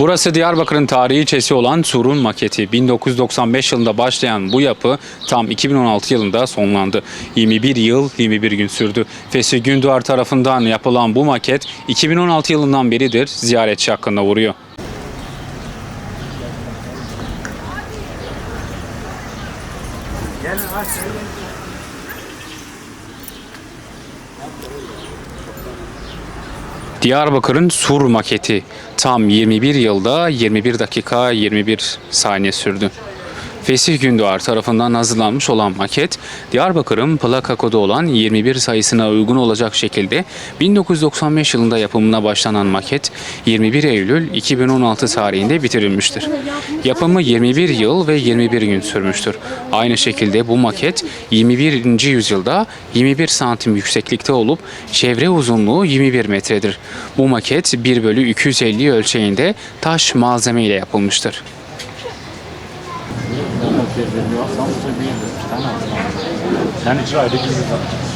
Burası Diyarbakır'ın tarihi ilçesi olan Sur'un maketi. 1995 yılında başlayan bu yapı tam 2016 yılında sonlandı. 21 yıl 21 gün sürdü. Fesih Gündoğar tarafından yapılan bu maket 2016 yılından beridir ziyaretçi hakkında vuruyor. Diyarbakır'ın Sur maketi tam 21 yılda 21 dakika 21 saniye sürdü. Fesih Gündoğar tarafından hazırlanmış olan maket, Diyarbakır'ın plaka kodu olan 21 sayısına uygun olacak şekilde 1995 yılında yapımına başlanan maket 21 Eylül 2016 tarihinde bitirilmiştir. Yapımı 21 yıl ve 21 gün sürmüştür. Aynı şekilde bu maket 21. yüzyılda 21 santim yükseklikte olup çevre uzunluğu 21 metredir. Bu maket 1 bölü 250 ölçeğinde taş malzeme ile yapılmıştır. Sen icra edebilirsin.